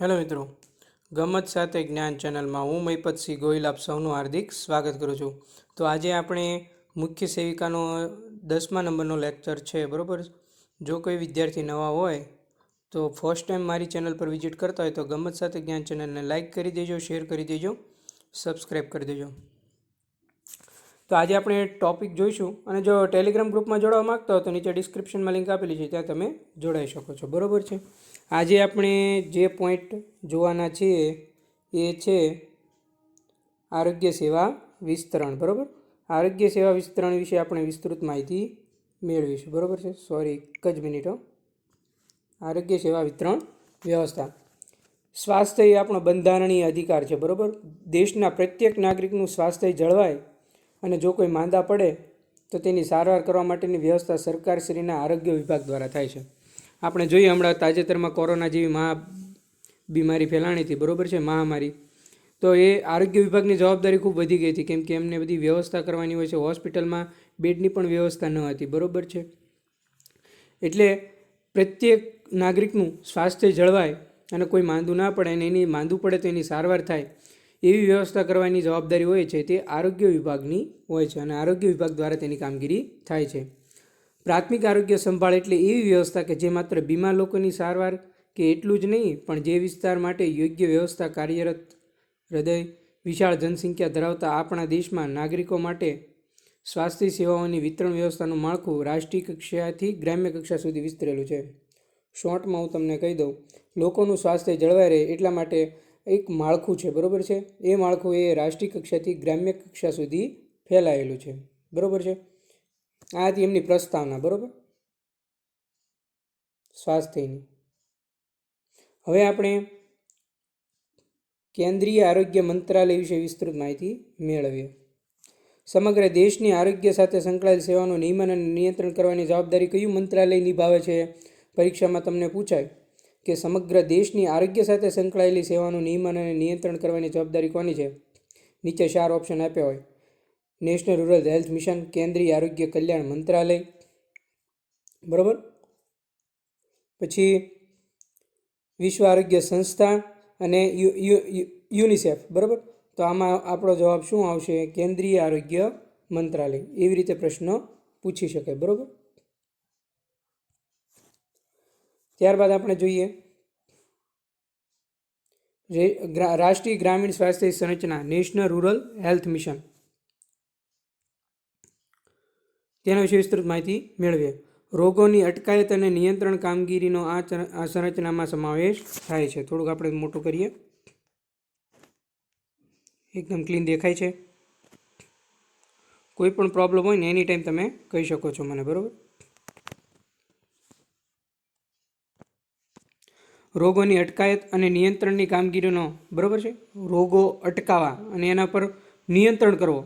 Hello મિત્રો, ગમત સાથે જ્ઞાન ચેનલમાં હું મહિપતસિંહ ગોહિલ આપ સૌનું હાર્દિક સ્વાગત કરું છું. તો આજે આપણે મુખ્ય સેવિકાનો દસમા નંબરનો લેક્ચર છે, બરાબર? જો કોઈ વિદ્યાર્થી નવા હોય, તો ફર્સ્ટ ટાઈમ મારી ચેનલ પર વિઝિટ કરતા હોય તો ગમત સાથે જ્ઞાન ચેનલને લાઇક કરી દેજો, શેર કરી દેજો સબસ્ક્રાઈબ કરી દેજો. તો આજે આપણે ટોપિક જોઈશું અને જો ટેલિગ્રામ ગ્રુપમાં જોડાવા માગતા હો તો નીચે ડિસ્ક્રિપ્શનમાં લિંક આપેલી છે, ત્યાં તમે જોડાઈ શકો છો, બરાબર છે? આજે આપણે જે પોઈન્ટ જોવાના છીએ એ છે આરોગ્ય સેવા વિસ્તરણ, બરાબર? આરોગ્ય સેવા વિસ્તરણ વિશે આપણે વિસ્તૃત માહિતી મેળવીશું, બરાબર છે? સોરી એક જ મિનિટ આરોગ્ય સેવા વિતરણ વ્યવસ્થા. સ્વાસ્થ્ય એ આપણો બંધારણીય અધિકાર છે, બરાબર? દેશના પ્રત્યેક નાગરિકનું સ્વાસ્થ્ય જળવાય અને જો કોઈ માંદા પડે તો તેની સારવાર કરવા માટેની વ્યવસ્થા સરકારશ્રીના આરોગ્ય વિભાગ દ્વારા થાય છે. આપણે જોઈએ હમણાં તાજેતરમાં કોરોના જેવી મહા બીમારી ફેલાણી હતી, બરાબર છે? મહામારી. તો એ આરોગ્ય વિભાગની જવાબદારી ખૂબ વધી ગઈ હતી, કેમ કે એમને બધી વ્યવસ્થા કરવાની હોય છે. હોસ્પિટલમાં બેડની પણ વ્યવસ્થા ન હતી, બરાબર છે? એટલે પ્રત્યેક નાગરિકનું સ્વાસ્થ્ય જળવાય અને કોઈ માંદું ના પડે અને એની માંદું પડે તો એની સારવાર થાય, એવી વ્યવસ્થા કરવાની જવાબદારી હોય છે તે આરોગ્ય વિભાગની હોય છે અને આરોગ્ય વિભાગ દ્વારા તેની કામગીરી થાય છે. પ્રાથમિક આરોગ્ય સંભાળ એટલે એવી વ્યવસ્થા કે જે માત્ર બીમાર લોકોની સારવાર કે એટલું જ નહીં, પણ જે વિસ્તાર માટે યોગ્ય વ્યવસ્થા કાર્યરત હૃદય, વિશાળ જનસંખ્યા ધરાવતા આપણા દેશમાં નાગરિકો માટે સ્વાસ્થ્ય સેવાઓની વિતરણ વ્યવસ્થાનું માળખું રાષ્ટ્રીય કક્ષાથી ગ્રામ્ય કક્ષા સુધી વિસ્તરેલું છે. શોર્ટમાં હું તમને કહી દઉં, લોકોનું સ્વાસ્થ્ય જળવાઈ રહે એટલા માટે એક માળખું છે, બરાબર છે? એ માળખું એ રાષ્ટ્રીય કક્ષાથી ગ્રામ્ય કક્ષા સુધી ફેલાયેલું છે, બરાબર છે? આ હતી એમની પ્રસ્તાવના, બરાબર? સ્વાસ્થ્યની. હવે આપણે કેન્દ્રીય આરોગ્ય મંત્રાલય વિશે વિસ્તૃત માહિતી મેળવીએ. સમગ્ર દેશની આરોગ્ય સાથે સંકળાયેલ સેવાનું નિયમન અને નિયંત્રણ કરવાની જવાબદારી કયું મંત્રાલય નિભાવે છે? પરીક્ષામાં તમને પૂછાય કે સમગ્ર દેશની આરોગ્ય સાથે સંકળાયેલી સેવાનું નિયમન અને નિયંત્રણ કરવાની જવાબદારી કોની છે? નીચે ચાર ઓપ્શન આપ્યા હોય. નેશનલ રૂરલ હેલ્થ મિશન, કેન્દ્રીય આરોગ્ય કલ્યાણ મંત્રાલય. બરાબર? પછી વિશ્વ આરોગ્ય સંસ્થા અને યુનિસેફ. બરાબર? તો આમાં આપણો જવાબ શું આવશે? કેન્દ્રીય આરોગ્ય મંત્રાલય. એવી રીતે પ્રશ્ન પૂછી શકાય. બરાબર? ત્યારબાદ આપણે જોઈએ. રાષ્ટ્રીય ગ્રામીણ સ્વાસ્થ્ય સંરચના, નેશનલ રૂરલ હેલ્થ મિશન. તેના વિશે વિસ્તૃત માહિતી મેળવીએ. રોગોની અટકાયત અને નિયંત્રણ કામગીરીનો આ સંરચનામાં સમાવેશ થાય છે. થોડુંક આપણે મોટું કરીએ. એકદમ ક્લીન દેખાય છે. કોઈ પણ પ્રોબ્લેમ હોય ને એની ટાઈમ તમે કહી શકો છો મને, બરાબર? રોગોની અટકાયત અને નિયંત્રણની કામગીરીનો, બરાબર છે? રોગો અટકાવવા અને એના પર નિયંત્રણ કરવો.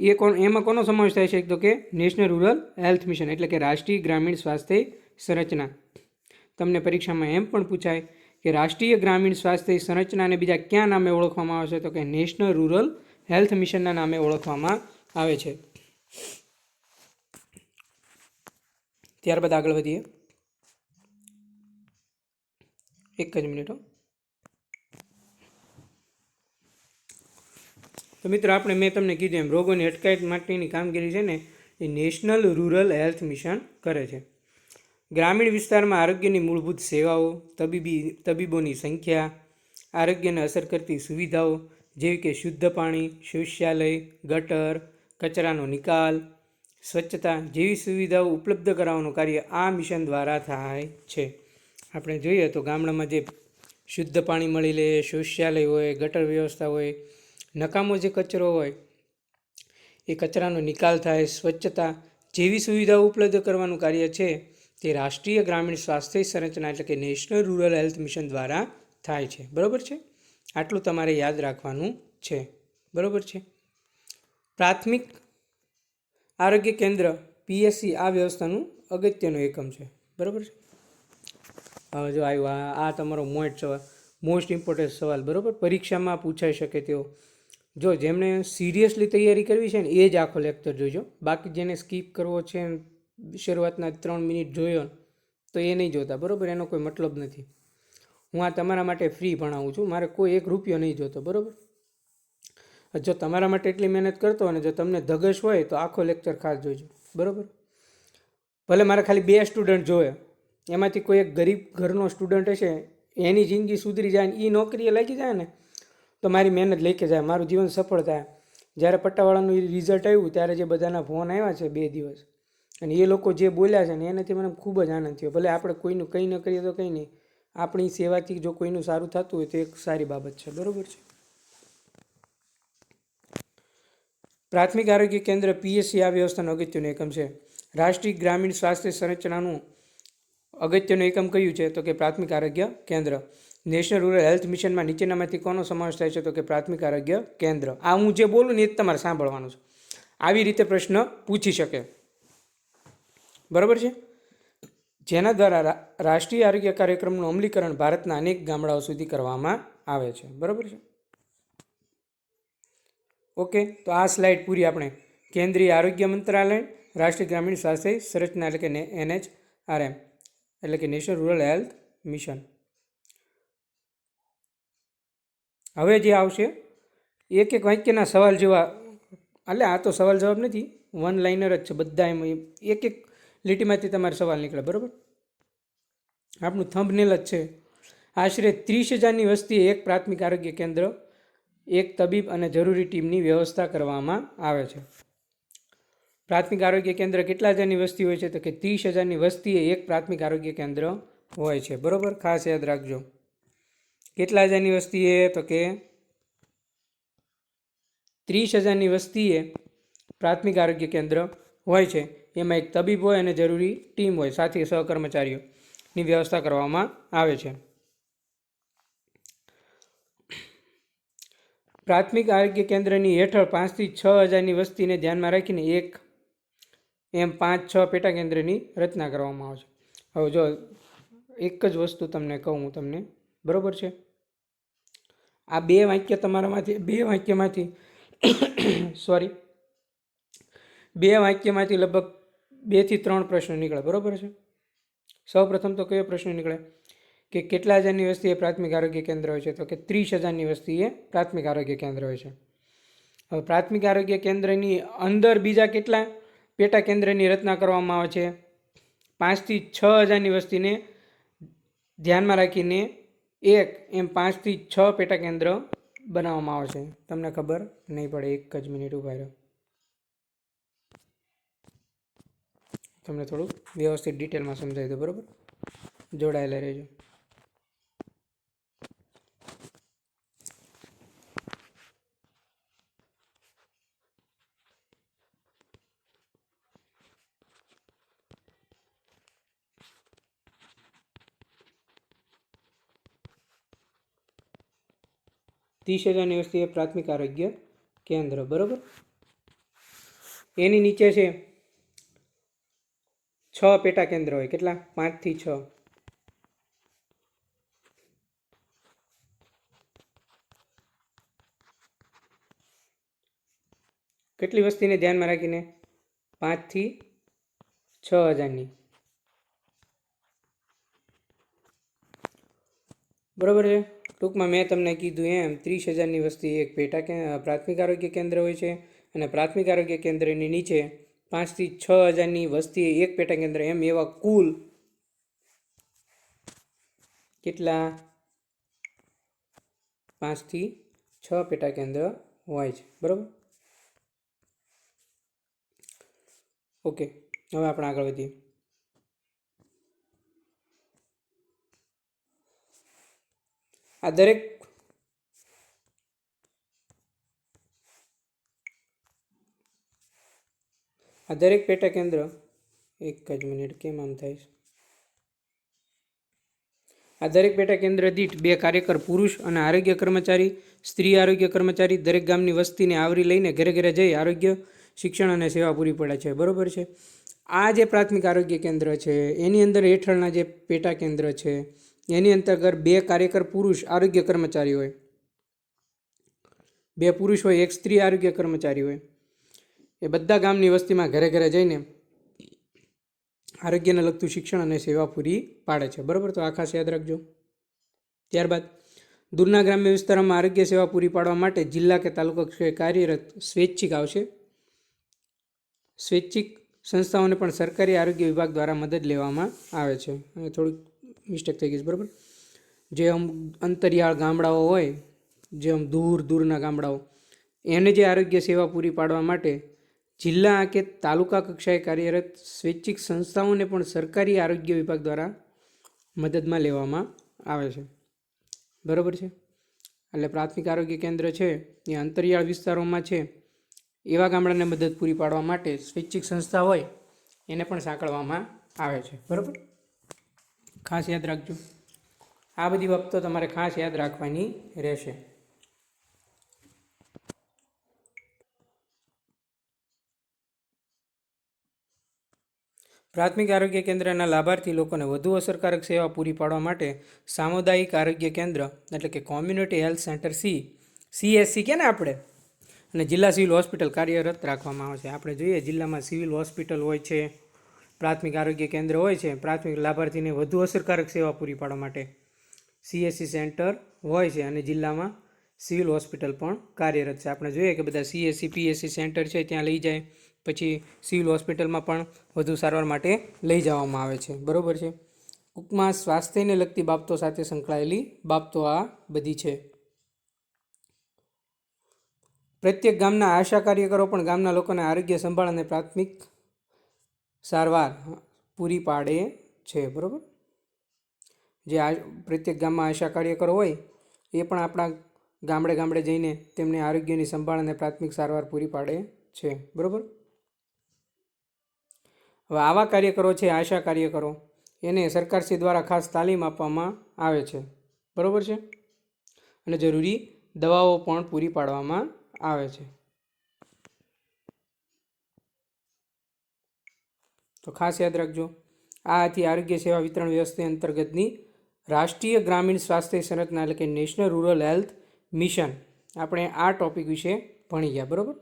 એ કોણ એમાં કોનો સમાવેશ થાય છે? તો કે નેશનલ રૂરલ હેલ્થ મિશન એટલે કે રાષ્ટ્રીય ગ્રામીણ સ્વાસ્થ્ય સંરચના. તમને પરીક્ષામાં એમ પણ પૂછાય કે રાષ્ટ્રીય ગ્રામીણ સ્વાસ્થ્ય સંરચનાને બીજા ક્યાં નામે ઓળખવામાં આવે છે? તો કે નેશનલ રૂરલ હેલ્થ મિશનના નામે ઓળખવામાં આવે છે. ત્યારબાદ આગળ વધીએ. એક જ મિનિટ તો મિત્રો, આપણે મેં તમને કીધું એમ, રોગોની અટકાયત માટેની કામગીરી છે ને, એ નેશનલ રૂરલ હેલ્થ મિશન કરે છે. ગ્રામીણ વિસ્તારમાં આરોગ્યની મૂળભૂત સેવાઓ, તબીબી, તબીબોની સંખ્યા, આરોગ્યને અસર કરતી સુવિધાઓ, જેવી કે શુદ્ધ પાણી, શૌચાલય, ગટર, કચરાનો નિકાલ, સ્વચ્છતા જેવી સુવિધાઓ ઉપલબ્ધ કરાવવાનું કાર્ય આ મિશન દ્વારા થાય છે. આપણે જોઈએ તો ગામડામાં જે શુદ્ધ પાણી મળી લે, શૌચાલય હોય, ગટર વ્યવસ્થા હોય નકામો જે કચરો હોય, એ કચરાનો નિકાલ થાય, સ્વચ્છતા જેવી સુવિધાઓ ઉપલબ્ધ કરવાનું કાર્ય છે, તે રાષ્ટ્રીય ગ્રામીણ સ્વાસ્થ્ય સંરચના એટલે કે નેશનલ રૂરલ હેલ્થ મિશન દ્વારા થાય છે. બરાબર છે? આટલું તમારે યાદ રાખવાનું છે. બરાબર છે? પ્રાથમિક આરોગ્ય કેન્દ્ર, પીએસસી આ વ્યવસ્થાનું અગત્યનો એકમ છે. બરાબર છે? હવે જો આવ્યું આ તમારો મોસ્ટ સવાલ, મોસ્ટ ઇમ્પોર્ટન્ટ સવાલ. બરાબર? પરીક્ષામાં પૂછાઈ શકે તેવો જો જેમણે સિરિયસલી તૈયારી કરવી છે ને, એ જ આખો લેક્ચર જોજો. બાકી જેને સ્કીપ કરવો છે શરૂઆતના ત્રણ મિનિટ જોયો તો એ નહીં જોતા, બરાબર? એનો કોઈ મતલબ નથી. હું આ તમારા માટે ફ્રી ભણાવું છું. મારે કોઈ એક રૂપિયો નહીં જોતો, બરાબર? જો તમારા માટે એટલી મહેનત કરતો અને જો તમને ધગશ હોય, તો આખો લેક્ચર ખાસ જોજો, બરાબર? ભલે મારે ખાલી બે સ્ટુડન્ટ જોવે એમાંથી કોઈ એક ગરીબ ઘરનો સ્ટુડન્ટ હશે, એની જિંદગી સુધરી જાય ને એ નોકરીએ લાગી જાય ને તો મારી મહેનત લઈ કે જાય, મારું જીવન સફળ થાય. જ્યારે પટ્ટાવાળાનું રિઝલ્ટ આવ્યું, ત્યારે જે બધાના ફોન આવ્યા છે બે દિવસ. અને એ લોકો જે બોલ્યા છે ને, એનાથી મને ખૂબ જ આનંદ થયો. ભલે આપણે કોઈનું કંઈ ન કરીએ તો કંઈ નહીં. આપણી સેવાથી જો કોઈનું સારું થતું હોય તો એક સારી બાબત છે. બરાબર છે? પ્રાથમિક આરોગ્ય કેન્દ્ર પીએસસી આ વ્યવસ્થાનો અગત્યનો એકમ છે. રાષ્ટ્રીય ગ્રામીણ સ્વાસ્થ્ય સંરચનાનું અગત્યનું એકમ કયું છે? તો કે પ્રાથમિક આરોગ્ય કેન્દ્ર. નેશનલ રૂરલ હેલ્થ મિશનમાં નીચેનામાંથી કોનો સમાવેશ થાય છે તો કે પ્રાથમિક આરોગ્ય કેન્દ્ર. આ હું જે બોલું ને એ જ તમારે સાંભળવાનું છે. આવી રીતે પ્રશ્ન પૂછી શકે. બરાબર છે? જેના દ્વારા રાષ્ટ્રીય આરોગ્ય કાર્યક્રમનું અમલીકરણ ભારતના અનેક ગામડાઓ સુધી કરવામાં આવે છે. બરાબર છે? ઓકે, તો આ સ્લાઇડ પૂરી આપણે કેન્દ્રીય આરોગ્ય મંત્રાલય, રાષ્ટ્રીય ગ્રામીણ સ્વાસ્થ્ય સંરચના એટલે કે એનએચ, આરએમ, એટલે કે નેશનલ રૂરલ હેલ્થ મિશન હવે જે આવશે, એક એક વાક્યના સવાલ જેવા એટલે આ તો સવાલ જવાબ નથી વન લાઇનર જ છે બધા એમ એક એક લીટીમાંથી તમારે સવાલ નીકળે, બરાબર? આપણું થંભનેલ જ છે. આશરે ત્રીસ હજારની વસ્તીએ એક પ્રાથમિક આરોગ્ય કેન્દ્ર, એક તબીબ અને જરૂરી ટીમની વ્યવસ્થા કરવામાં આવે છે. પ્રાથમિક આરોગ્ય કેન્દ્ર કેટલા હજારની વસ્તી હોય છે? તો કે ત્રીસ હજારની વસ્તીએ એક પ્રાથમિક આરોગ્ય કેન્દ્ર હોય છે. બરાબર? ખાસ યાદ રાખજો. કેટલા હજારની વસ્તીએ? તો કે ત્રીસ હજારની વસ્તીએ પ્રાથમિક આરોગ્ય કેન્દ્ર હોય છે. એમાં એક તબીબ હોય અને જરૂરી ટીમ હોય, સાથે સહકર્મચારીઓની વ્યવસ્થા કરવામાં આવે છે. પ્રાથમિક આરોગ્ય કેન્દ્રની હેઠળ પાંચથી છ હજારની વસ્તીને ધ્યાનમાં રાખીને એક એમ પાંચ છ પેટા કેન્દ્રની રચના કરવામાં આવે છે. હવે જો એક જ વસ્તુ તમને કહું, હું તમને બરાબર છે? આ બે વાક્ય તમારામાંથી, બે વાક્યમાંથી સોરી બે વાક્યમાંથી લગભગ બેથી ત્રણ પ્રશ્નો નીકળે, બરાબર છે? સૌ પ્રથમ તો કયો પ્રશ્ન નીકળે? કે કેટલા હજારની વસ્તીએ પ્રાથમિક આરોગ્ય કેન્દ્ર હોય છે? તો કે ત્રીસ હજારની વસ્તીએ પ્રાથમિક આરોગ્ય કેન્દ્ર હોય છે. હવે પ્રાથમિક આરોગ્ય કેન્દ્રની અંદર બીજા કેટલા પેટા કેન્દ્રની રચના કરવામાં આવે છે? પાંચથી છ હજારની વસ્તીને ધ્યાનમાં રાખીને એક એમ પાંચથી છ પેટા કેન્દ્ર બનાવવામાં આવે છે. તમને ખબર નહીં પડે, એક જ મિનિટ ઊભા રહ્યો તમને થોડુંક વ્યવસ્થિત ડિટેલમાં સમજાવી દો, બરાબર? જોડાયેલા રહેજો. હજારની વસ્તી એ પ્રાથમિક આરોગ્ય કેન્દ્ર, બરાબર? એની નીચે છે છ પેટા કેન્દ્ર હોય. કેટલા? પાંચથી છ. કેટલી વસ્તીને ધ્યાનમાં રાખીને? પાંચથી છ હજારની. બરાબર છે? ટૂંકમાં મેં તમને કીધું એમ, ત્રીસ હજારની વસ્તી એક પેટા કે પ્રાથમિક આરોગ્ય કેન્દ્ર હોય છે અને પ્રાથમિક આરોગ્ય કેન્દ્રની નીચે પાંચથી છ હજારની વસ્તી એક પેટા કેન્દ્ર એમ એવા કુલ કેટલા? પાંચથી છ પેટા કેન્દ્ર હોય છે. બરાબર? ઓકે, હવે આપણે આગળ વધીએ. આ દરેક આ દરેક પેટા કેન્દ્ર એક જ મિનિટ કેમ આમ થાય છે? આ દરેક પેટા કેન્દ્ર દીઠ બે કાર્યકર પુરુષ અને આરોગ્ય કર્મચારી, સ્ત્રી આરોગ્ય કર્મચારી દરેક ગામની વસ્તીને આવરી લઈને ઘરે ઘરે જઈ આરોગ્ય, શિક્ષણ અને સેવા પૂરી પડે છે. બરોબર છે? આ જે પ્રાથમિક આરોગ્ય કેન્દ્ર છે, એની અંદર હેઠળના જે પેટા કેન્દ્ર છે એની અંતર્ગત બે કાર્યકર પુરુષ આરોગ્ય કર્મચારી હોય. બે પુરુષ હોય, એક સ્ત્રી આરોગ્ય કર્મચારી હોય. એ બધા ગામની વસ્તીમાં ઘરે ઘરે જઈને આરોગ્યને લગતું શિક્ષણ અને સેવા પૂરી પાડે છે. બરાબર? તો આ ખાસ યાદ રાખજો. ત્યારબાદ, દૂરના ગ્રામ્ય વિસ્તારોમાં આરોગ્ય સેવા પૂરી પાડવા માટે જિલ્લા કે તાલુકા કક્ષાએ કાર્યરત સ્વૈચ્છિક આવશે. સ્વૈચ્છિક સંસ્થાઓને પણ સરકારી આરોગ્ય વિભાગ દ્વારા મદદ લેવામાં આવે છે. અને થોડીક મિસ્ટેક થઈ ગઈ છે, બરાબર? જે આમ અંતરિયાળ ગામડાઓ હોય, જે આમ દૂર દૂરના ગામડાઓ, એને જે આરોગ્ય સેવા પૂરી પાડવા માટે જિલ્લા કે તાલુકા કક્ષાએ કાર્યરત સ્વૈચ્છિક સંસ્થાઓને પણ સરકારી આરોગ્ય વિભાગ દ્વારા મદદમાં લેવામાં આવે છે. બરાબર છે? એટલે પ્રાથમિક આરોગ્ય કેન્દ્ર છે, એ અંતરિયાળ વિસ્તારોમાં છે, એવા ગામડાને મદદ પૂરી પાડવા માટે સ્વૈચ્છિક સંસ્થા હોય, એને પણ સાંકળવામાં આવે છે. બરાબર? ખાસ યાદ રાખજો. આ બધી બાબતો તમારે ખાસ યાદ રાખવાની રહેશે. પ્રાથમિક આરોગ્ય કેન્દ્રના લાભાર્થી લોકોને વધુ અસરકારક સેવા પૂરી પાડવા માટે સામુદાયિક આરોગ્ય કેન્દ્ર, એટલે કે community health centre C, CSC કે ને આપણે? અને જિલ્લા સિવિલ હોસ્પિટલ કાર્યરત રાખવામાં આવે છે. આપણે જોઈએ જિલ્લામાં સિવિલ હોસ્પિટલ હોય છે પ્રાથમિક આરોગ્ય કેન્દ્ર હોય છે, પ્રાથમિક લાભાર્થીને વધુ અસરકારક સેવા પૂરી પાડવા માટે સીએસસી સેન્ટર હોય છે અને જિલ્લામાં સિવિલ હોસ્પિટલ પણ કાર્યરત છે. આપણે જોઈએ કે બધા સીએસસી પીએસસી સેન્ટર છે, ત્યાં લઈ જાય, પછી સિવિલ હોસ્પિટલમાં પણ વધુ સારવાર માટે લઈ જવામાં આવે છે. બરાબર છે? ટૂંકમાં સ્વાસ્થ્યને લગતી બાબતો સાથે સંકળાયેલી બાબતો આ બધી છે. પ્રત્યેક ગામના આશા કાર્યકરો પણ ગામના લોકોને આરોગ્ય સંભાળ અને પ્રાથમિક સારવાર પૂરી પાડે છે, બરાબર? જે આ પ્રત્યેક ગામમાં આશા કાર્યકરો હોય, એ પણ આપણા ગામડે ગામડે જઈને તેમને આરોગ્યની સંભાળ અને પ્રાથમિક સારવાર પૂરી પાડે છે, બરાબર? હવે આવા કાર્યકરો છે, આશા કાર્યકરો, એને સરકારશ્રી દ્વારા ખાસ તાલીમ આપવામાં આવે છે, બરાબર છે? અને જરૂરી દવાઓ પણ પૂરી પાડવામાં આવે છે. તો ખાસ યાદ રાખજો, આ હતી આરોગ્ય સેવા વિતરણ વ્યવસ્થા અંતર્ગતની રાષ્ટ્રીય ગ્રામીણ સ્વાસ્થ્ય સંરચના એટલે કે નેશનલ રૂરલ હેલ્થ મિશન. આપણે આ ટોપિક વિશે ભણી ગયા, બરાબર?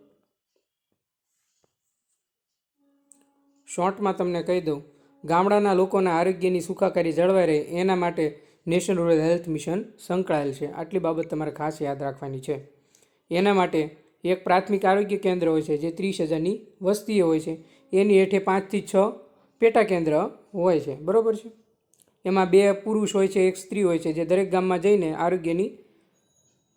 શોર્ટમાં તમને કહી દઉં, ગામડાના લોકોના આરોગ્યની સુખાકારી જળવાઈ રહે એના માટે નેશનલ રૂરલ હેલ્થ મિશન સંકળાયેલ છે. આટલી બાબત તમારે ખાસ યાદ રાખવાની છે. એના માટે એક પ્રાથમિક આરોગ્ય કેન્દ્ર હોય છે, જે ત્રીસ હજારની વસ્તીઓ હોય છે. એની હેઠે પાંચથી છ પેટા કેન્દ્ર હોય છે. બરાબર છે? એમાં બે પુરુષ હોય છે, એક સ્ત્રી હોય છે, જે દરેક ગામમાં જઈને આરોગ્યની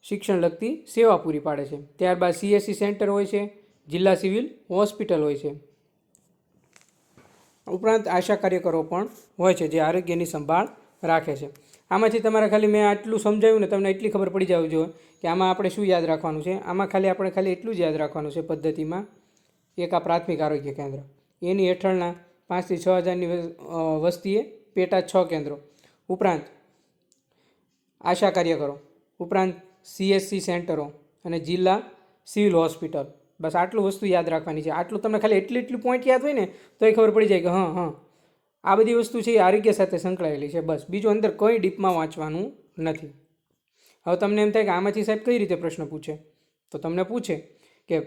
શિક્ષણ લગતી સેવા પૂરી પાડે છે. ત્યારબાદ સીએસસી સેન્ટર હોય છે, જિલ્લા સિવિલ હોસ્પિટલ હોય છે. ઉપરાંત આશા કાર્યકરો પણ હોય છે, જે આરોગ્યની સંભાળ રાખે છે. આમાંથી તમારે ખાલી મેં આટલું સમજાવ્યું ને તમને એટલી ખબર પડી જવી જોઈએ કે આમાં આપણે શું યાદ રાખવાનું છે? આમાં ખાલી આપણે ખાલી એટલું જ યાદ રાખવાનું છે પદ્ધતિમાં એક આ પ્રાથમિક આરોગ્ય કેન્દ્ર. એની હેઠળના પાંચથી છ હજારની વસ્તીએ પેટા છ કેન્દ્રો. ઉપરાંત આશા કાર્યકરો, ઉપરાંત સીએસસી સેન્ટરો અને જિલ્લા સિવિલ હોસ્પિટલ. બસ આટલું વસ્તુ યાદ રાખવાની છે. આટલું તમને ખાલી એટલી એટલી પોઈન્ટ યાદ હોય ને, તો એ ખબર પડી જાય કે હા હા. આ બધી વસ્તુ છે એ આરોગ્ય સાથે સંકળાયેલી છે. બસ. બીજું અંદર કોઈ ડીપમાં વાંચવાનું નથી. હવે તમને એમ થાય કે આમાંથી સાહેબ કઈ રીતે પ્રશ્ન પૂછે? તો તમને પૂછે કે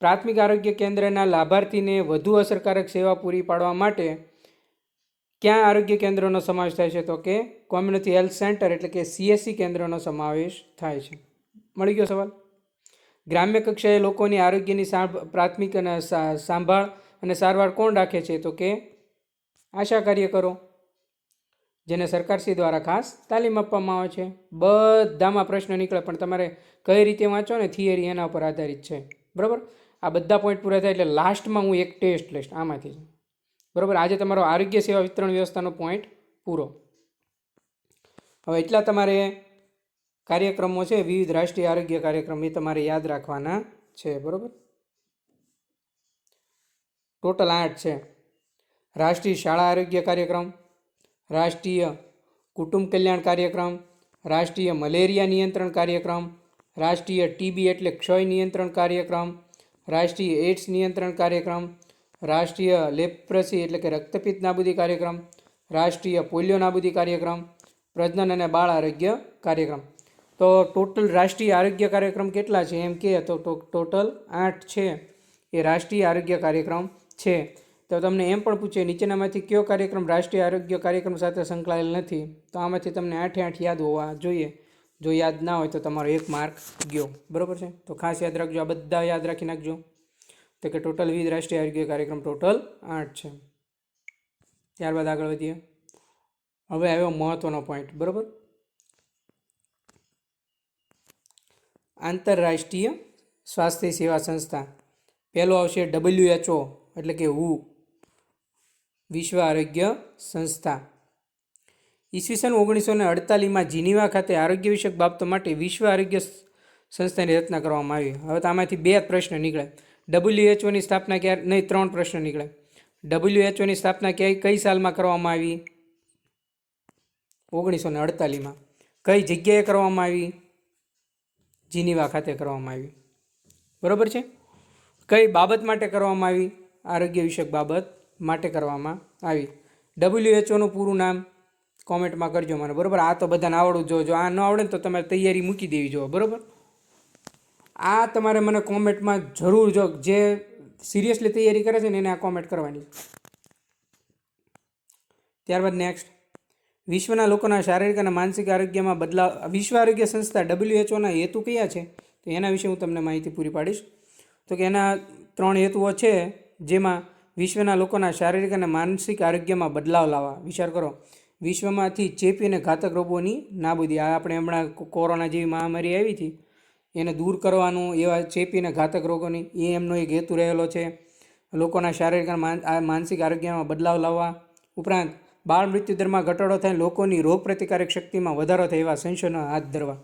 પ્રાથમિક આરોગ્ય કેન્દ્રના લાભાર્થીને વધુ અસરકારક સેવા પૂરી પાડવા માટે ક્યાં આરોગ્ય કેન્દ્રોનો સમાવેશ થાય છે? તો કે કોમ્યુનિટી હેલ્થ સેન્ટર એટલે કે સીએસસી કેન્દ્રનો સમાવેશ થાય છે. મળી ગયો સવાલ? ગ્રામ્ય કક્ષાએ લોકોની આરોગ્યની પ્રાથમિક અને સાંભળ અને સારવાર કોણ રાખે છે? તો કે આશા કાર્યકરો, જેને સરકારશ્રી દ્વારા ખાસ તાલીમ આપવામાં આવે છે. બધામાં પ્રશ્ન નીકળે, પણ તમારે કઈ રીતે વાંચો ને થિયરી એના ઉપર આધારિત છે. બરાબર? આ બધા પોઈન્ટ પૂરા થાય એટલે લાસ્ટમાં હું એક ટેસ્ટ લઈશ આમાંથી. બરાબર? આજે તમારો આરોગ્ય સેવા વિતરણ વ્યવસ્થાનો પોઈન્ટ પૂરો. હવે એટલા તમારે કાર્યક્રમો છે, વિવિધ રાષ્ટ્રીય આરોગ્ય કાર્યક્રમ એ તમારે યાદ રાખવાના છે, બરાબર? ટોટલ આઠ છે. રાષ્ટ્રીય શાળા આરોગ્ય કાર્યક્રમ, રાષ્ટ્રીય કુટુંબ કલ્યાણ કાર્યક્રમ, રાષ્ટ્રીય મલેરિયા નિયંત્રણ કાર્યક્રમ, રાષ્ટ્રીય ટીબી એટલે ક્ષય નિયંત્રણ કાર્યક્રમ રાષ્ટ્રીય એડ્સ નિયંત્રણ કાર્યક્રમ, રાષ્ટ્રીય લેપ્રસી એટલે કે રક્તપિત્ત નાબૂદી કાર્યક્રમ, રાષ્ટ્રીય પોલિયો નાબૂદી કાર્યક્રમ, પ્રજનન અને બાળ આરોગ્ય કાર્યક્રમ. તો ટોટલ રાષ્ટ્રીય આરોગ્ય કાર્યક્રમ કેટલા છે એમ કે તો ટોટલ આઠ છે એ રાષ્ટ્રીય આરોગ્ય કાર્યક્રમ છે. તો તમને એમ પણ પૂછે નીચેનામાંથી કયો કાર્યક્રમ રાષ્ટ્રીય આરોગ્ય કાર્યક્રમ સાથે સંકળાયેલ નથી? તો આમાંથી તમને આઠે આઠ યાદ હોવા જોઈએ. જો યાદ ના હોય તો તમારો એક માર્ક ગયો. બરાબર છે? તો ખાસ યાદ રાખજો, આ બધા યાદ રાખી નાખજો. તો કે ટોટલ વિવિધ રાષ્ટ્રીય આરોગ્ય કાર્યક્રમ ટોટલ આઠ છે. ત્યારબાદ આગળ વધીએ. હવે આવ્યો મહત્ત્વનો પોઈન્ટ બરાબર? આંતરરાષ્ટ્રીય સ્વાસ્થ્ય સેવા સંસ્થા. પહેલો આવશે ડબલ્યુએચઓ એટલે કે હુ વિશ્વ આરોગ્ય સંસ્થા. ઈસવીસન ઓગણીસો ને અડતાલીસમાં જીનીવા ખાતે આરોગ્ય વિષયક બાબતો માટે વિશ્વ આરોગ્ય સંસ્થાની રચના કરવામાં આવી. હવે તો આમાંથી બે પ્રશ્ન નીકળે. ડબલ્યુએચઓની સ્થાપના ક્યારે, નહીં, ત્રણ પ્રશ્ન નીકળે. ડબલ્યુએચઓની સ્થાપના ક્યાંય, કઈ સાલમાં કરવામાં આવી? ઓગણીસો ને અડતાલીસમાં. કઈ જગ્યાએ કરવામાં આવી? જીનીવા ખાતે કરવામાં આવી. બરાબર છે? કઈ બાબત માટે કરવામાં આવી? આરોગ્ય વિષયક બાબત માટે કરવામાં આવી. ડબલ્યુએચઓનું પૂરું નામ કોમેન્ટમાં કરજો મને, બરાબર? આ તો બધાને આવડવું જો જો આ ન આવડે ને તો તમારે તૈયારી મૂકી દેવી જો બરાબર? આ તમારે મને કોમેન્ટમાં જરૂર જો, જે સિરિયસલી તૈયારી કરે છે ને એને આ કોમેન્ટ કરવાની ત્યારબાદ નેક્સ્ટ વિશ્વના લોકોના શારીરિક અને માનસિક આરોગ્યમાં બદલાવ વિશ્વ આરોગ્ય સંસ્થા ડબલ્યુએચઓના હેતુ કયા છે? તો એના વિશે હું તમને માહિતી પૂરી પાડીશ. તો કે એના ત્રણ હેતુઓ છે, જેમાં વિશ્વના લોકોના શારીરિક અને માનસિક આરોગ્યમાં બદલાવ લાવવા. વિચાર કરો. વિશ્વમાંથી ચેપી અને ઘાતક રોગોની નાબૂદી. આ આપણે હમણાં કોરોના જેવી મહામારી આવી હતી, એને દૂર કરવાનું એવા ચેપી અને ઘાતક રોગોની, એ એમનો એક હેતુ રહેલો છે. લોકોના શારીરિક અને માનસિક આરોગ્યમાં બદલાવ લાવવા ઉપરાંત બાળ મૃત્યુદરમાં ઘટાડો થાય લોકોની રોગ પ્રતિકારક શક્તિમાં વધારો થાય એવા સંશોધનો હાથ ધરવા.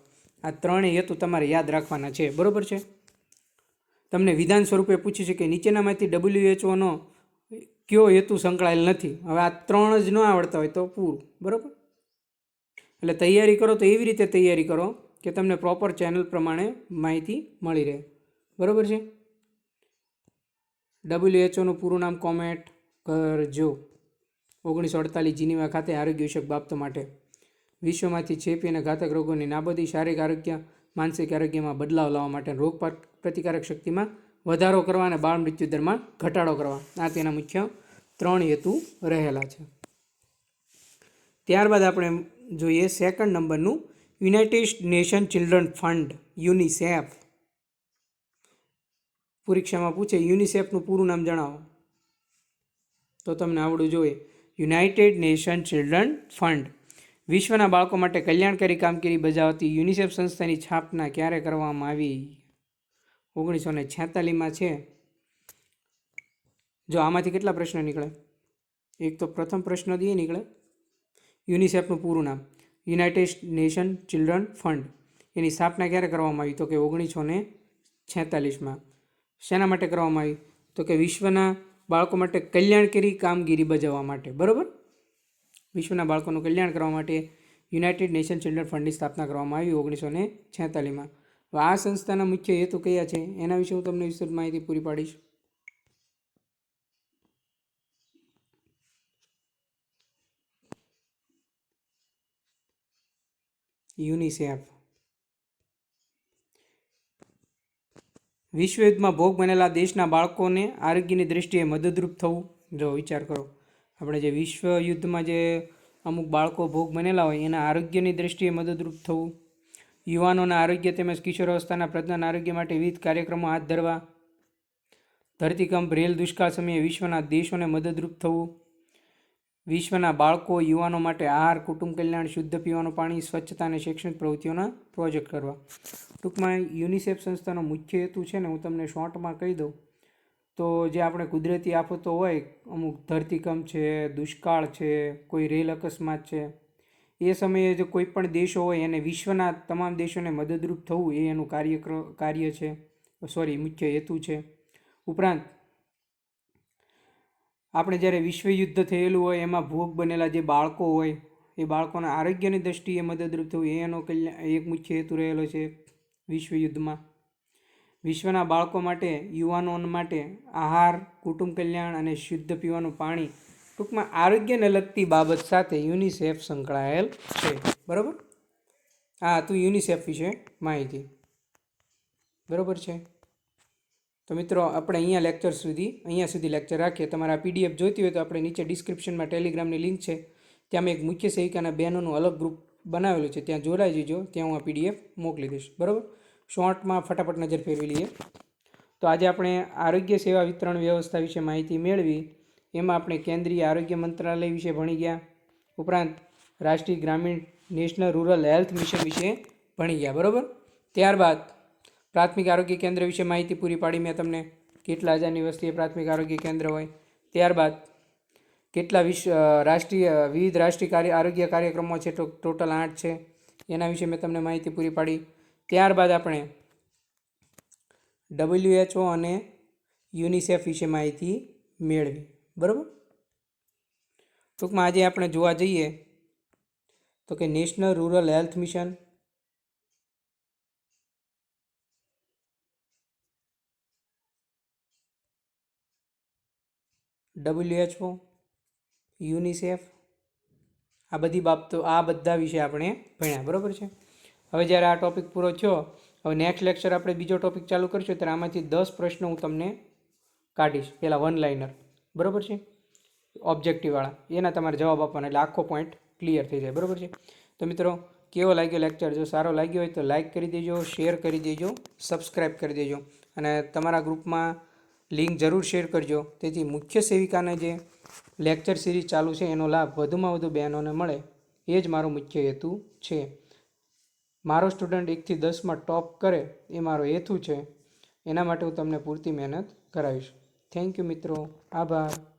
આ ત્રણેય હેતુ તમારે યાદ રાખવાના છે. બરોબર છે? તમને વિધાન સ્વરૂપે પૂછ્યું છે કે નીચેનામાંથી ડબલ્યુએચઓનો કયો હેતુ સંકળાયેલ નથી. હવે આ ત્રણ જ ન આવડતા હોય તો પૂરું. બરાબર? એટલે તૈયારી કરો તો એવી રીતે તૈયારી કરો કે તમને પ્રોપર ચેનલ પ્રમાણે માહિતી મળી રહે. બરાબર છે? ડબલ્યુએચઓનું પૂરું નામ કોમેન્ટ કરજો. ઓગણીસો અડતાલીસ જીનીવા ખાતે આરોગ્ય વિષયક બાબતો માટે. વિશ્વમાંથી ચેપી અને ઘાતક રોગોની નાબદી, શારીરિક આરોગ્ય, માનસિક આરોગ્યમાં બદલાવ લાવવા માટે રોગ પ્રતિકારક શક્તિમાં વધારો કરવા અને બાળ મૃત્યુ દરમાં ઘટાડો કરવા. આ તેના મુખ્ય ત્રણ હેતુ રહેલા છે. ત્યારબાદ આપણે જોઈએ સેકન્ડ નંબરનું United Nation Children Fund UNICEF પરીક્ષામાં પૂછે, યુનિસેફનું પૂરું નામ જણાવો. તો તમને આવડવું જોઈએ યુનાઇટેડ નેશન ચિલ્ડ્રન ફંડ વિશ્વના બાળકો માટે કલ્યાણકારી કામગીરી બજાવતી યુનિસેફ સંસ્થાની સ્થાપના ક્યારે કરવામાં આવી? ઓગણીસો ને છેતાલીસમાં છે. જો આમાંથી કેટલા પ્રશ્ન નીકળે? એક તો પ્રથમ પ્રશ્ન દઈએ નીકળે. યુનિસેફનું પૂરું નામ. United Nation Children Fund. એની સ્થાપના ક્યારે કરવામાં આવી? તો કે ઓગણીસો ને છેતાલીસમાં. શેના માટે કરવામાં આવી? તો કે વિશ્વના બાળકો માટે કલ્યાણકારી કામગીરી બજાવવા માટે. બરાબર? વિશ્વના બાળકોનું કલ્યાણ કરવા માટે યુનાઇટેડ નેશન ચિલ્ડ્રન ફંડની સ્થાપના કરવામાં આવી ઓગણીસો ને છેતાલીસમાં. આ સંસ્થાના મુખ્ય હેતુ કયા છે? એના વિશે હું તમને વિસ્તૃત માહિતી પૂરી પાડીશ. યુનિસેફ. વિશ્વયુદ્ધમાં ભોગ બનેલા દેશના બાળકોને આરોગ્યની દ્રષ્ટિએ મદદરૂપ થવું. જો વિચાર કરો, આપણે જે વિશ્વયુદ્ધમાં જે અમુક બાળકો ભોગ બનેલા હોય, એના આરોગ્યની દ્રષ્ટિએ મદદરૂપ થવું. યુવાનોના આરોગ્ય તેમજ કિશોરાવસ્થાના પ્રજ્ઞાન આરોગ્ય માટે વિવિધ કાર્યક્રમો હાથ ધરવા. ધરતીકંપ, રેલ દુષ્કાળ સમયે વિશ્વના દેશોને મદદરૂપ થવું. વિશ્વના બાળકો, યુવાનો માટે આહાર, કુટુંબ કલ્યાણ, શુદ્ધ પીવાનું પાણી, સ્વચ્છતા અને શૈક્ષણિક પ્રવૃત્તિઓના પ્રોજેક્ટ કરવા. ટૂંકમાં યુનિસેફ સંસ્થાનો મુખ્ય હેતુ છે ને હું તમને શોર્ટમાં કહી દઉં. તો જે આપણે કુદરતી આફતો હોય, અમુક ધરતીકંપ છે, દુષ્કાળ છે, કોઈ રેલ અકસ્માત છે, એ સમયે જો કોઈ પણ દેશો હોય, એને વિશ્વના તમામ દેશોને મદદરૂપ થવું એ એનું કાર્ય કાર્ય છે, સોરી, મુખ્ય હેતુ છે. ઉપરાંત આપણે જ્યારે વિશ્વયુદ્ધ થયેલું હોય, એમાં ભોગ બનેલા જે બાળકો હોય, એ બાળકોના આરોગ્યની દ્રષ્ટિએ મદદરૂપ થવું એનો કલ્યાણ એક મુખ્ય હેતુ રહેલો છે વિશ્વયુદ્ધમાં. વિશ્વના બાળકો માટે યુવાનો માટે આહાર, કુટુંબ કલ્યાણ અને શુદ્ધ પીવાનું પાણી ટૂંકમાં આરોગ્યને લગતી બાબત સાથે યુનિસેફ સંકળાયેલ છે. બરાબર? આ હતું યુનિસેફ વિશે માહિતી. બરાબર છે? તો મિત્રો, આપણે અહીંયા લેક્ચર સુધી, અહીંયા સુધી લેક્ચર રાખીએ. તમારા પીડીએફ જોઈતી હોય તો આપણે નીચે ડિસ્ક્રિપ્શનમાં ટેલિગ્રામની લિંક છે. ત્યાં મેં એક મુખ્ય સેવિકાના બહેનોનું અલગ ગ્રુપ બનાવેલું છે. ત્યાં જોડાઈ જજો. ત્યાં હું આ પીડીએફ મોકલી દઈશ. બરાબર? શોર્ટમાં ફટાફટ નજર ફેરવી લઈએ. તો આજે આપણે આરોગ્ય સેવા વિતરણ વ્યવસ્થા વિશે માહિતી મેળવી. એમાં આપણે કેન્દ્રીય આરોગ્ય મંત્રાલય વિશે ભણી ગયા. ઉપરાંત રાષ્ટ્રીય ગ્રામીણ નેશનલ રૂરલ હેલ્થ મિશન વિશે ભણી ગયા. બરાબર? ત્યારબાદ પ્રાથમિક આરોગ્ય કેન્દ્ર વિશે માહિતી પૂરી પાડી મેં તમને કેટલા હજારની વસ્તીએ પ્રાથમિક આરોગ્ય કેન્દ્ર હોય. ત્યારબાદ કેટલા વિશ્વ રાષ્ટ્રીય વિવિધ રાષ્ટ્રીય કાર્ય, આરોગ્ય કાર્યક્રમો છે ટોટલ આઠ છે. એના વિશે મેં તમને માહિતી પૂરી પાડી. ત્યારબાદ આપણે ડબલ્યુએચઓ અને યુનિસેફ વિશે માહિતી મેળવી. બરાબર? ટૂંકમાં આજે આપણે જોવા જઈએ તો કે National Rural Health Mission WHO UNICEF, આ બધી બાબતો, આ બધા વિશે આપણે ભણ્યા, બરાબર છે? હવે જ્યારે આ ટોપિક પૂરો થયો, હવે નેક્સ્ટ લેક્ચર આપણે બીજો ટોપિક ચાલુ કરીશું, ત્યારે આમાંથી દસ પ્રશ્નો હું તમને કાઢીશ પહેલાં વન લાઇનર બરાબર છે? ઓબ્જેક્ટિવવાળા એના તમારે જવાબ આપવાના, એટલે આખો પોઈન્ટ ક્લિયર થઈ જાય, બરાબર છે? તો મિત્રો, કેવો લાગ્યો લેક્ચર જો સારો લાગ્યો હોય તો લાઇક કરી દેજો શેર કરી દેજો સબસ્ક્રાઈબ કરી દેજો, અને તમારા ગ્રુપમાં લિંક જરૂર શેર કરજો. તેથી મુખ્ય સેવિકાને જે લેક્ચર સિરીઝ ચાલુ છે, એનો લાભ વધુમાં વધુ બહેનોને મળે. એ જ મારો મુખ્ય હેતુ છે. મારો સ્ટુડન્ટ એકથી દસમાં ટોપ કરે એ મારો હેતુ છે. એના માટે હું તમને પૂરતી મહેનત કરાવીશ. થેન્ક યુ મિત્રો. આભાર.